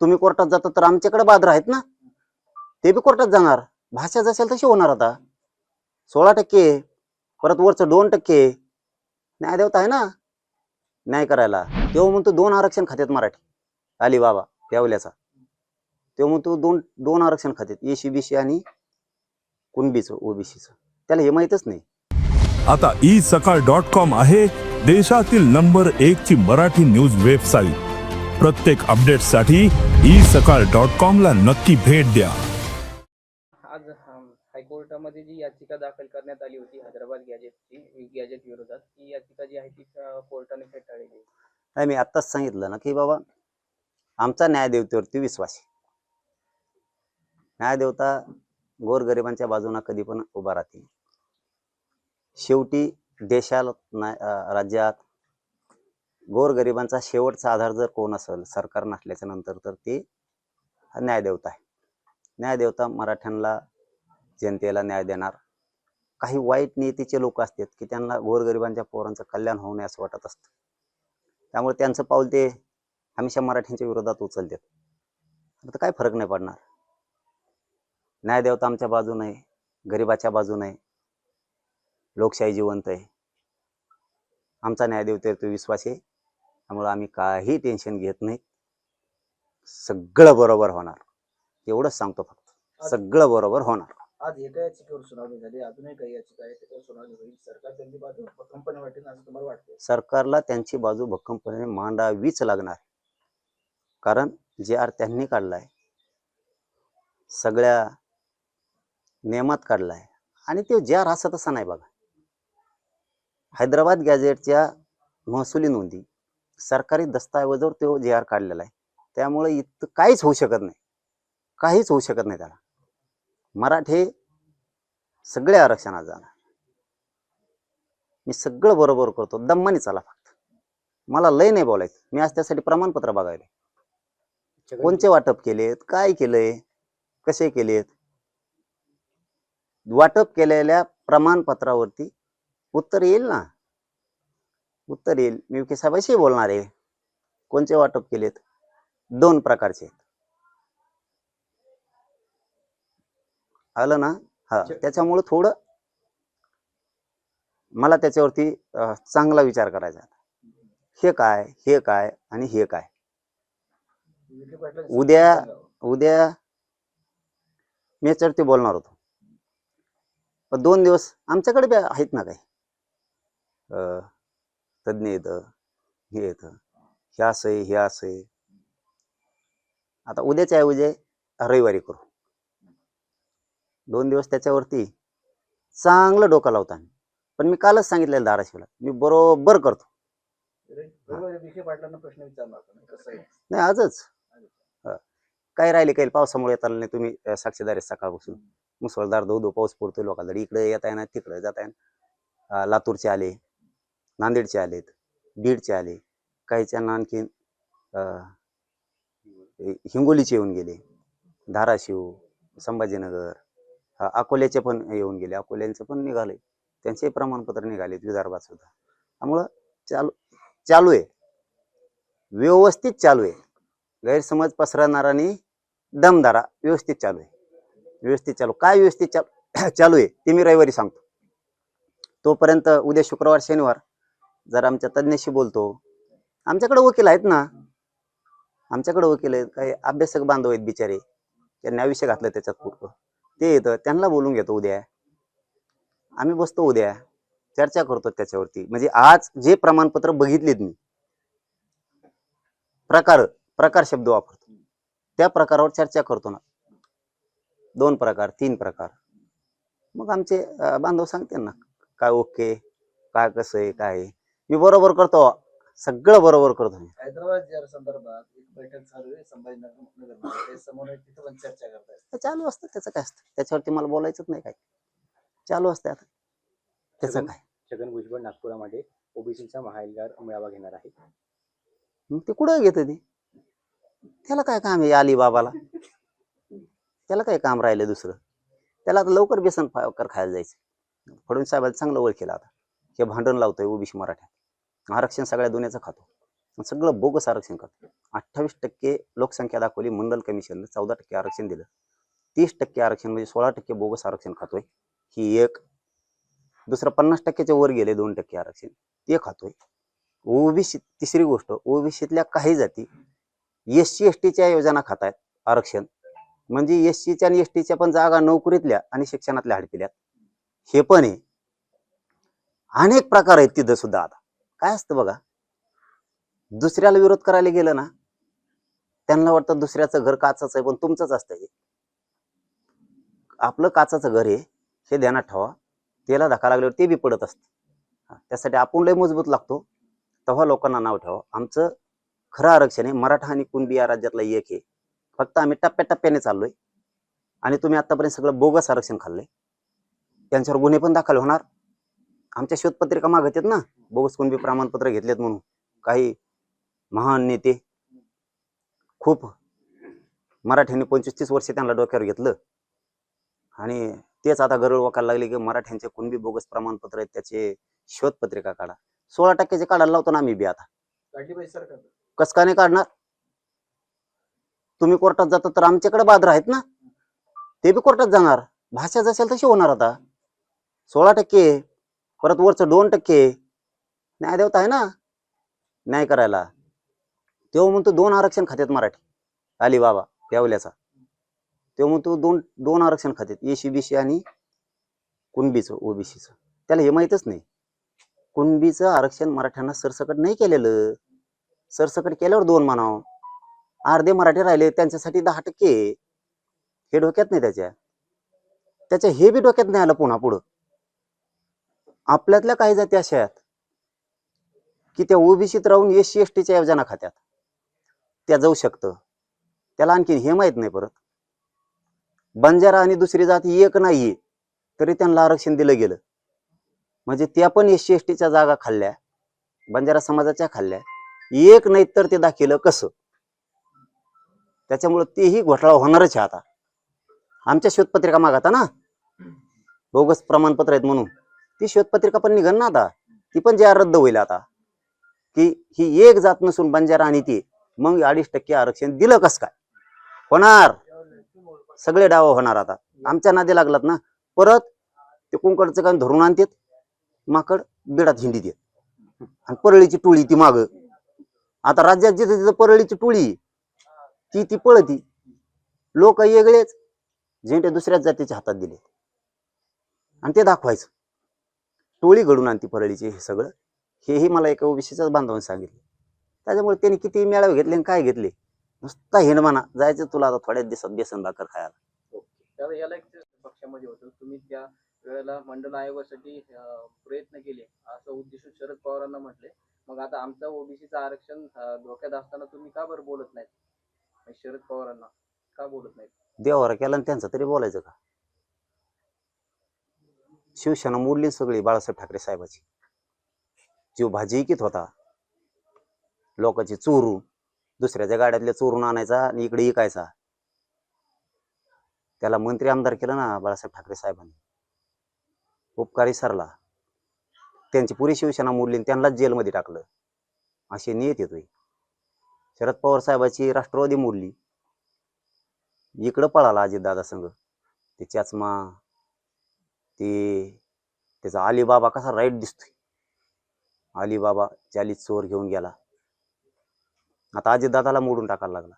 तुम्ही कोर्टात जाता तर आमच्याकडे बादर आहेत ना? ते बी कोर्टात जाणार. भाषा जसेल तशी होणार आता. सोळा टक्के परत वरचं दोन टक्के. न्याय देवता आहे ना? न्याय करायला. तेव्हा म्हणतो दोन आरक्षण खात्यात मराठी. आली बाबा त्यावल्याचा तेव्हा म्हणतो दोन दोन आरक्षण खात्यात. एसी बीसी आणि कुणबीचं ओबीसीचं त्याला हे माहीतच नाही. आता ई सकाळ डॉट कॉम आहे देशातील नंबर एक ची मराठी न्यूज वेबसाईट. प्रत्येक अपडेटसाठी ई सकाळ डॉट कॉम ला नक्की भेट द्या. आज हायकोर्टामध्ये जी याचिका दाखल करण्यात आली होती हैदराबाद गॅजेटची गॅजेट विरोधात ती याचिका जी आहे ती कोर्टाने फेटाळली. नाही मी आत्ताच सांगितलं ना की बाबा आमचा न्यायदेवतेवरती विश्वास आहे. न्यायदेवता गोरगरिबांच्या बाजूने कधी पण उभा राहते शेवटी अं, राज्यात गोरगरिबांचा शेवटचा आधार जर कोण असेल सरकार नसल्याच्या नंतर तर ते न्यायदेवता आहे. न्यायदेवता मराठ्यांना जनतेला न्याय देणार. काही वाईट नीतीचे लोक असतात की त्यांना गोरगरिबांच्या पोरांचं कल्याण होऊ नये असं वाटत असतं. त्यामुळे त्यांचं पाऊल ते हमेशा मराठ्यांच्या विरोधात उचलतात. आता काय फरक नाही पडणार. न्यायदेवता आमच्या बाजून आहे गरिबाच्या बाजून आहे. लोकशाही जिवंत आहे. आमचा न्यायदेवतेवर तो विश्वास आहे. त्यामुळे आम्ही काही टेन्शन घेत नाही सगळं बरोबर होणार. एवढंच सांगतो फक्त. सगळं बरोबर होणार. आज एका याचिकेवर सुनावणी झाली? अजूनही काही याचिका आहे त्याच्यावर सुनावणी होईल? सरकार त्यांची बाजू भक्कमपणे वाटेल असं तुम्हाला वाटतं सरकारला त्यांची बाजू भक्कमपणे मांडावीच लागणार. कारण जे आर त्यांनी काढलाय सगळ्या नियमात काढलाय आणि ते जे आर असा तसा नाही बघा. हैदराबाद गॅझेटच्या महसुली नोंदी सरकारी दस्तऐवजावर तो जे आर काढलेला आहे. त्यामुळे इथं काहीच होऊ शकत नाही. काहीच होऊ शकत नाही त्याला. मराठे सगळे आरक्षणात जाणार. मी सगळं बरोबर करतो. दम्मानी चाला फक्त. मला लय नाही बोलायचं. मी आज त्यासाठी प्रमाणपत्र बघायला. कोणचे वाटप केलेत? काय केलंय? कसे केलेत? वाटप केलेल्या प्रमाणपत्रावरती उत्तर येईल ना? उत्तर येईल. मी विखे साहेबाशी बोलणार आहे. कोणचे वाटप केलेत? दोन प्रकारचे आहेत. आलं ना? हा. त्याच्यामुळं थोडं मला त्याच्यावरती चांगला विचार करायचा. हे काय? हे काय? आणि हे काय? उद्या-. उद्या मी याच्यावरती बोलणार होतो. पण दोन दिवस आमच्याकडे आहेत ना काही? अं, तज्ज्ञ येतं हे येतं हे असं आहे हे असं आहे. आता उद्याच्या ऐवजी रविवारी करू. दोन दिवस त्याच्यावरती चांगलं डोकं लावतो आम्ही. पण मी कालच सांगितलेलं धाराशिवला मी बरोबर करतो. प्रश्न विचारला नाही आजच. काय राहिले काही पावसामुळे येताना नाही तुम्ही साक्षीदार आहे सकाळपासून मुसळधार धो धो पाऊस पडतोय लोकांना. इकडे येत आहे ना तिकडे जात आहे लातूरचे आले. नांदेडचे आलेत बीडचे आले काहीच्या आणखीन हिंगोलीचे येऊन गेले धाराशिव संभाजीनगर हा, अकोल्याचे पण येऊन गेले. अकोल्यांचे पण निघाले. त्यांचे प्रमाणपत्र निघालेत विदर्भात सुद्धा. त्यामुळं चालू चालू आहे. व्यवस्थित चालू आहे. गैरसमज पसरवणारानी दमदारा व्यवस्थित चालू आहे. व्यवस्थित चालू. काय व्यवस्थित चालू चालू आहे ते मी रविवारी सांगतो. तोपर्यंत उद्या शुक्रवार शनिवार जर आमच्या तज्ज्ञाशी बोलतो. आमच्याकडे वकील आहेत ना. आमच्याकडे वकील आहेत. काही अभ्यासक बांधव आहेत बिचारे. त्यांनी आयुष्य घातलं त्याच्यात पूर्ण. ते येतं. त्यांना बोलून घेतो उद्या. आम्ही बसतो उद्या. चर्चा करतो त्याच्यावरती. म्हणजे आज जे प्रमाणपत्र बघितलेत मी प्रकार प्रकार शब्द वापरतो. त्या प्रकारावर चर्चा करतो ना. दोन प्रकार तीन प्रकार. मग आमचे बांधव सांगते ना. काय ओके काय कसं आहे काय आहे. मी बरोबर करतो. सगळं बरोबर करतो मी. हैदराबाद या संदर्भात एक बैठक चालू आहे. संभाजीनगर समोर आहे, तिथं पण चर्चा करतायत. ते चालू असतं. त्याचं काय असतं? त्याच्यावरती मला बोलायचंच नाही काय चालू असतं आता. त्याचं काय? छगन भुजबळ नागपुरामध्ये ओबीसीचा महाएल्गार मेळावा घेणार आहे. मग ते कुठं घेतं ते? त्याला काय काम आहे अलिबाबाला? त्याला काय काम राहिलं दुसरं? त्याला आता लवकर बेसन कर खायला जायचं फडणवीस साहेबाला चांगलं ओळखेला आता. हे भांडण लावतोय ओबीसी मराठ्यात. आरक्षण सगळ्या दुनियाचं खातो. सगळं बोगस आरक्षण करतो अठ्ठावीस टक्के लोकसंख्या दाखवली मंडल कमिशननं चौदा टक्के आरक्षण दिलं. तीस टक्के आरक्षण म्हणजे सोळा टक्के बोगस आरक्षण खातोय. ही एक. दुसरं पन्नास टक्क्याच्या वर गेले दोन टक्के आरक्षण. ते खातोय. ओबीसी तिसरी गोष्ट ओबीसीतल्या काही जाती एस सी एस टीच्या योजना खात आहेत आरक्षण. म्हणजे एस सीच्या आणि एस टीच्या पण जागा नोकरीतल्या आणि शिक्षणातल्या हडपिल्यात. हे पण आहे. अनेक प्रकार आहेत तिथं सुद्धा आता. काय असतं बघा? दुसऱ्याला विरोध करायला गेलं ना त्यांना वाटतं दुसऱ्याचं घर काचाचं आहे पण तुमचंच असतं हे. आपलं काचाचं घर आहे हे ध्यानात ठेवा. त्याला धक्का लागल्यावर ते बी पडत असतं. त्यासाठी आपण लय मजबूत लागतो. तेव्हा लोकांना नाव ठेवा. आमचं खरं आरक्षण आहे मराठा आणि कुणबी या राज्यातला एक आहे फक्त आम्ही टप्प्याटप्प्याने चाललोय. आणि तुम्ही आतापर्यंत सगळं बोगस आरक्षण खाल्लंय. त्यांच्यावर गुन्हे पण दाखल होणार. आमच्या शोधपत्रिका मागत ना? बोगस कुणबी प्रमाणपत्र घेतलेत म्हणून. काही महान नेते खूप मराठ्यांनी पंचवीस तीस वर्ष त्यांना डोक्यावर घेतलं. आणि तेच आता गरळ वाकायला लागले की मराठ्यांचे कुणबी बोगस प्रमाणपत्र आहेत त्याचे शोधपत्रिका काढा. सोळा टक्क्याचे काढायला लावतो ना आम्ही बी आता. कस का नाही काढणार? तुम्ही कोर्टात जाता तर आमच्याकडे बादर आहेत ना? ते बी कोर्टात जाणार. भाषा जसेल तशी होणार आता. सोळा टक्के परत वरचं दोन टक्के न्याय देवता आहे ना? न्याय करायला. तेव्हा म्हणतो दोन आरक्षण खात्यात मराठी. आली बाबा येवल्याचा. तेव्हा म्हणतो दोन दोन आरक्षण खात्यात. एसी बीसी आणि कुणबीचं ओबीसीचं त्याला हे माहीतच नाही. कुणबीचं आरक्षण मराठ्यांना सरसकट नाही केलेलं. सरसकट केल्यावर दोन मानाव अर्धे मराठी राहिले त्यांच्यासाठी दहा टक्के. हे डोक्यात नाही त्याच्या. त्याच्या हे बी डोक्यात नाही आलं पुन्हा पुढं. आपल्यातल्या काही जाती अशा आहेत की त्या ओबीसीत राहून एस सी एस टीच्या योजना खात्यात. त्या जाऊ शकतं. त्याला आणखीन हे माहीत नाही परत. बंजारा आणि दुसरी जात एक नाही तरी त्यांना आरक्षण दिलं गेलं. म्हणजे त्या पण एस सी एस टीच्या जागा खाल्ल्या बंजारा समाजाच्या खाल्ल्या. एक नाही तर ते दाखिलं कसं? त्याच्यामुळे तेही घोटाळा होणारच आहे आता. आमच्या शोधपत्रिका मागता ना? बोगस प्रमाणपत्र आहेत म्हणून. ती श्वेतपत्रिका पण निघन ना आता. ती पण ज्या रद्द होईल आता. की ही एक जात नसून बंजारा आणि ती मग अडीच टक्के आरक्षण दिलं कस काय? होणार. सगळे डाव होणार आता. आमच्या नादी लागलात ना. परत ते कुंकडचं काय धरून आणतात. माकड बिडात हिंडी देत. आणि परळीची टोळी ती माग. आता राज्यात जिथं तिथं परळीची टोळी ती ती पळती. लोक वेगळेच झेंडे दुसऱ्याच जातीच्या हातात दिले आणि ते दाखवायचं. टोळी घडून आणती परळीची हे सगळं. हेही मला एका ओबीसीच्याच बांधवाने सांगितले. त्याच्यामुळे त्यांनी किती मेळावे घेतले आणि काय घेतले? नुसता हिंड म्हणा जायचं तुला आता थोड्याच दिवसात बेसन भाकर खायला. तर याला एक पक्षामध्ये होतं. तुम्ही त्या वेळेला मंडल आयोगासाठी प्रयत्न केले. असं उद्देश शरद पवारांना म्हटले. मग आता आमचं ओबीसीचं आरक्षण धोक्यात असताना तुम्ही का बरं बोलत नाहीत? शरद पवारांना का बोलत नाहीत? देवावर केला आणि त्यांचं तरी बोलायचं का? शिवसेना मोडली सगळी बाळासाहेब ठाकरे साहेबाची. जीव भाजी इकित होता. लोकांची चोरून दुसऱ्याच्या गाड्यातल्या चोरून आणायचा आणि इकडे इकायचा. त्याला मंत्री आमदार केलं ना बाळासाहेब ठाकरे साहेबांनी. उपकारी सरला. त्यांची पुरी शिवसेना मोडली त्यांनाच जेलमध्ये टाकलं. अशी नियत येतोय. शरद पवार साहेबाची राष्ट्रवादी मोडली. इकडं पळाला अजितदादा संघ. ते चाचमा ते त्याचा अलिबाबा कसा राईट दिसतोय. अलीबाबा चालीत चोर घेऊन गेला. आता अजितदादाला मोडून टाकायला लागला.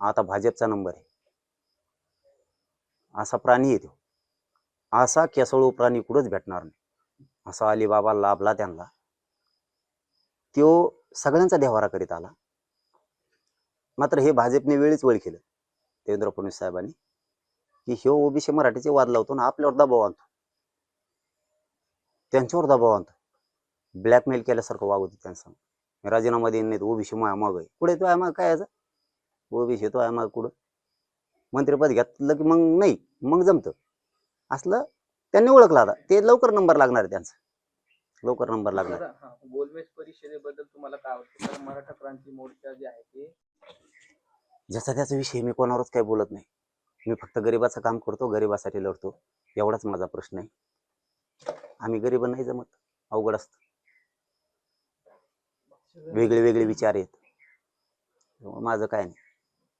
आता भाजपचा नंबर आहे. असा प्राणी येतो असा केसळू प्राणी कुठंच भेटणार नाही. असा अलिबाबा लाभला त्यांना. तो सगळ्यांचा देवारा करीत आला. मात्र हे भाजपने वेळीच वळ केलं. देवेंद्र फडणवीस साहेबांनी. की ह्यो ओबीसी मराठीचे वाद लावतो ना आपल्यावर दबाव आणतो. त्यांच्यावर दबाव आणतो ब्लॅकमेल केल्यासारखं वागवतो त्यांचं राजीनामा देईन नाही ओबीसी माया माग आहे. पुढे तो आहे मग काय याचं? ओबीसी तो आहे मग कुठं? मंत्रिपद घेतलं की मग नाही मग जमतं. असलं त्यांनी ओळखलं आता. ते लवकर नंबर लागणार आहे त्यांचा. लवकर नंबर लागणार हा, गोलमेज परिषदेबद्दल तुम्हाला काय वाटतं? मराठा क्रांती मोर्चा जे आहे ते ज्याचा त्याचा विषय मी कोणावरच काही बोलत नाही. मी फक्त गरिबाचं काम करतो गरिबासाठी लढतो. एवढाच माझा प्रश्न आहे. आम्ही गरीब नाही जमत. अवघड असतं. वेगळे वेगळे विचार आहेत माझं काय नाही.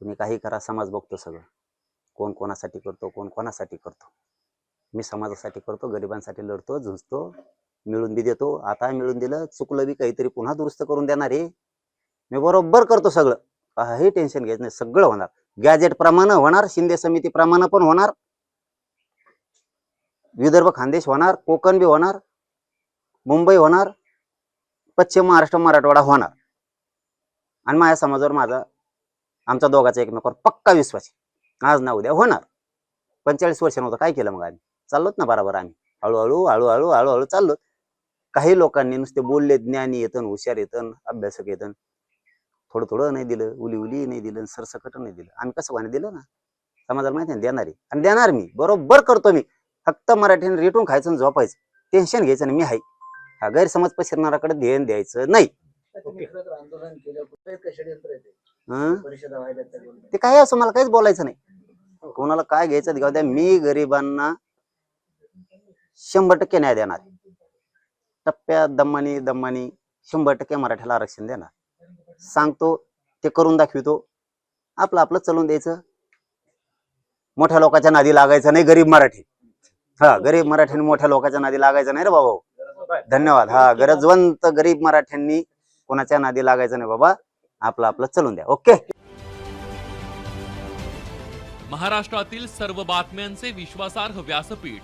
तुम्ही काही करा समाज बघतो सगळं. कोण कोणासाठी करतो कोण कोणासाठी करतो. मी समाजासाठी करतो गरिबांसाठी लढतो झुंजतो मिळून बी देतो. आता मिळून दिलं चुकलं बी काहीतरी पुन्हा दुरुस्त करून देणार आहे. मी बरोबर करतो सगळं. काही टेन्शन घ्यायचं नाही. सगळं होणार. गॅजेट प्रमाणे होणार शिंदे समिती प्रमाणे पण होणार. विदर्भ खानदेश होणार कोकण बी होणार मुंबई होणार पश्चिम महाराष्ट्र मराठवाडा होणार. आणि माझ्या समाजावर माझा आमच्या दोघाचा एकमेकावर पक्का विश्वास आहे. आज ना उद्या होणार. पंचेचाळीस वर्ष नव्हतं. काय केलं मग आम्ही? चाललोत ना बरोबर आम्ही. हळूहळू हळूहळू हळूहळू चाललो काही लोकांनी नुसते बोलले ज्ञानी येतन हुशार येतन अभ्यासक येतन. थोडं थोडं नाही दिलं. उली उली नाही दिलं. सरसकट नाही दिलं. आम्ही कसं वाणी दिलं ना? समाजाला माहिती आहे ना, देणार. आहे आणि देणार मी. बरोबर करतो मी. फक्त मराठीने रेटून खायचं आणि झोपायचं. टेन्शन घ्यायचं नाही मी आहे. हा गैरसमज पसरणाराकडे ध्यान द्यायचं नाही. ते? हं? काय असं मला काहीच बोलायचं नाही. कोणाला काय घ्यायचं घेऊ द्या. मी गरिबांना शंभर टक्के न्याय देणार. टप्प्यात दम्मानी दम्मानी शंभर टक्के मराठ्याला आरक्षण देणार. सांगतो ते करून दाखवितो. आपलं आपलं चलून द्यायचं. मोठ्या लोकांच्या नादी लागायचं नाही गरीब मराठी. हा गरीब मराठ्यांनी मोठ्या लोकांच्या नादी लागायचं नाही रे बाबा. धन्यवाद. हा गरजवंत गरीब मराठ्यांनी कोणाच्या नादी लागायचं नाही बाबा. आपलं आपलं चलून द्या. ओके? महाराष्ट्रातील सर्व बातम्यांचे विश्वासार्ह व्यासपीठ.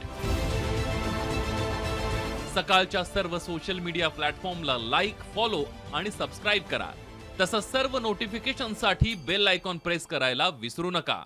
सकाळच्या सर्व सोशल मीडिया प्लॅटफॉर्मला लाईक फॉलो आणि सबस्क्राईब करा. तसंच सर्व नोटिफिकेशनसाठी बेल आयकॉन प्रेस करायला विसरू नका.